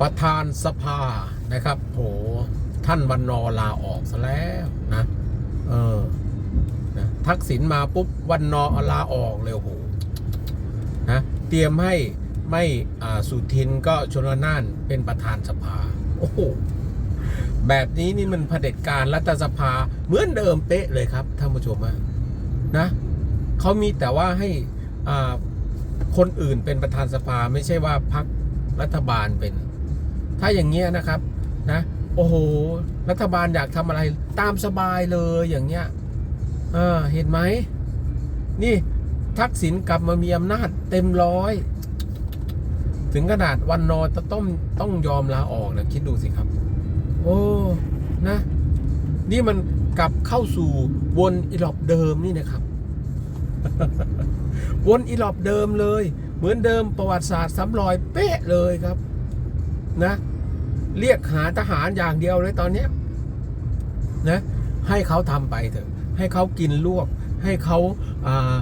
ประธานสภานะครับโหท่านวันนอลาออกซะแล้วนะเออนะทักษิณมาปุ๊บวันนอลาออกเลยโหนะเตรียมให้ไม่อ่าสุทินก็ชนละนานเป็นประธานสภาโอ้โหแบบนี้นี่มันเผด็จการรัฐสภาเหมือนเดิมเป๊ะเลยครับท่านผู้ชมนะเขามีแต่ว่าให้อ่าคนอื่นเป็นประธานสภาไม่ใช่ว่าพักรัฐบาลเป็น ถ้าอย่างเงี้ยนะครับนะโอ้โหรัฐบาลอยากทำอะไรตามสบายเลยอย่างเงี้ยเออเห็นไหมนี่ทักษิณกลับมามีอำนาจเต็มร้อย ถึงขนาดวันนอจะต้องต้องยอมลาออกนะคิดดูสิครับ โอ้นะ นี่มันกลับเข้าสู่วนอีหลอบเดิมนี่นะครับ วนอีหลอบเดิมเลย เหมือนเดิมประวัติศาสตร์ซ้ำรอยเป๊ะเลยครับ นะ เรียกหาทหารอย่างเดียวเลยตอนนี้นะให้เขาทำไปเถอะ ให้เขากินลวกให้เขาอ่า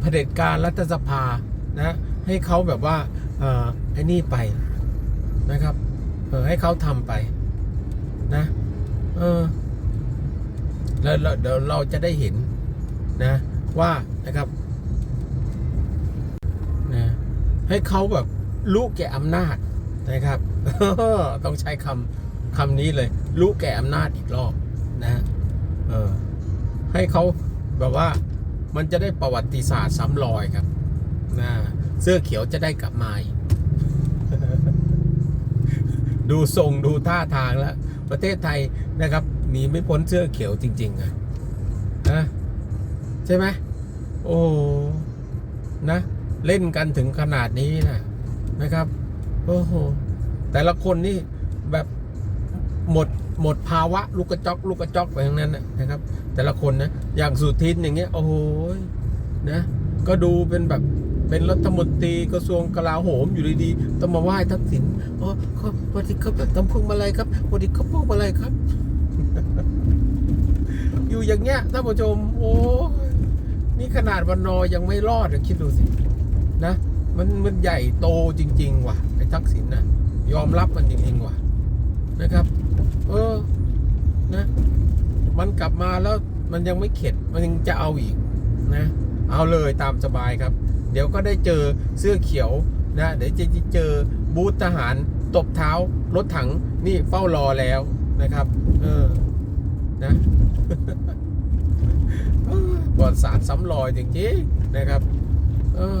เผด็จการรัฐสภานะให้เขาแบบว่าอ่าไอ้นี่ไปนะครับเออให้เขาทำไปนะเออแล้วเดี๋ยวเราจะได้เห็นนะว่านะครับนะให้เขาแบบรู้แก่อำนาจ นะครับ ต้องใช้คำคำนี้เลยรู้แก่อำนาจอีกรอบนะเออให้เขาแบบว่ามันจะได้ประวัติศาสตร์ซ้ำรอยครับนะเสื้อเขียวจะได้กลับมาอีกดูทรงดูท่าทางแล้ว ประเทศไทยนะครับหนีไม่พ้นเสื้อเขียวจริง ๆอะนะใช่ไหมโอ้นะ เล่นกันถึงขนาดนี้นะนะครับ โอ้โหแต่ละคนนี่แบบหมดหมดภาวะ ลูกกระจอก ลูกกระจอกไปทั้งนั้นนะครับ แต่ละคนนะอย่างสุทินอย่างเงี้ยโอ้โหนะก็ดูเป็นแบบเป็นรัฐมนตรีกระทรวงกลาโหมอยู่ดีๆต้องมาไหว้ทักษิณอ๋อครับสวัสดีครับตำพึงมาอะไรครับสวัสดีครับพวกมาอะไรครับ อยู่อย่างเงี้ยท่านผู้ชม โอ้ยนี่ขนาดวันนอยังไม่รอดอะคิดดูสิ นะ มันมันใหญ่โตจริง ๆ ว่ะไอ้ทักษิณน่ะ ยอมรับมันจริง ๆ ว่ะ นะครับ เออ นะ มันกลับมาแล้วมันยังไม่เข็ด มันยังจะเอาอีกนะ เอาเลยตามสบายครับ เดี๋ยวก็ได้เจอเสื้อเขียวนะ เดี๋ยวจะเจอบูธทหารตบเท้ารถถังนี่เฝ้ารอแล้วนะครับ เออ นะบอดสารซ้ำรอยจริงๆนะครับ เออ